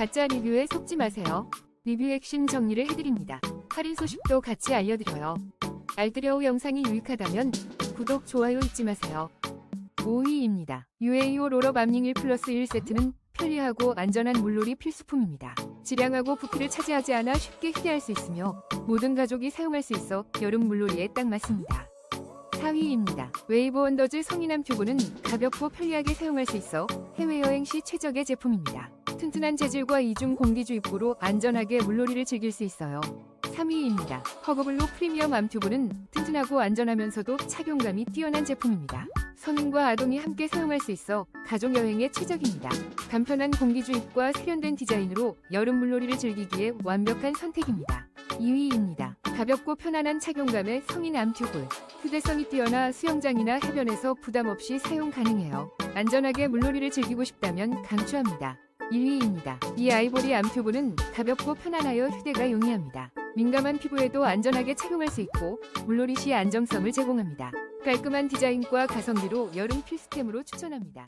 가짜 리뷰에 속지 마세요. 리뷰 핵심 정리를 해드립니다. 할인 소식도 같이 알려드려요. 알뜰여우 영상이 유익하다면 구독, 좋아요 잊지 마세요. 5위입니다. UAO 롤업 암닝 1 플러스 1 세트는 편리하고 안전한 물놀이 필수품입니다. 질량하고 부피를 차지하지 않아 쉽게 휴대할 수 있으며 모든 가족이 사용할 수 있어 여름 물놀이에 딱 맞습니다. 4위입니다. 웨이브 원더즈 성인함 튜브는 가볍고 편리하게 사용할 수 있어 해외여행 시 최적의 제품입니다. 튼튼한 재질과 이중 공기 주입구로 안전하게 물놀이를 즐길 수 있어요. 3위입니다. 허그블루 프리미엄 암 튜브는 튼튼하고 안전하면서도 착용감이 뛰어난 제품입니다. 성인과 아동이 함께 사용할 수 있어 가족 여행에 최적입니다. 간편한 공기 주입과 세련된 디자인으로 여름 물놀이를 즐기기에 완벽한 선택입니다. 2위입니다. 가볍고 편안한 착용감의 성인 암튜브. 휴대성이 뛰어나 수영장이나 해변에서 부담 없이 사용 가능해요. 안전하게 물놀이를 즐기고 싶다면 강추합니다. 1위입니다. 이 아이보리 암튜브는 가볍고 편안하여 휴대가 용이합니다. 민감한 피부에도 안전하게 착용할 수 있고 물놀이 시 안정성을 제공합니다. 깔끔한 디자인과 가성비로 여름 필수템으로 추천합니다.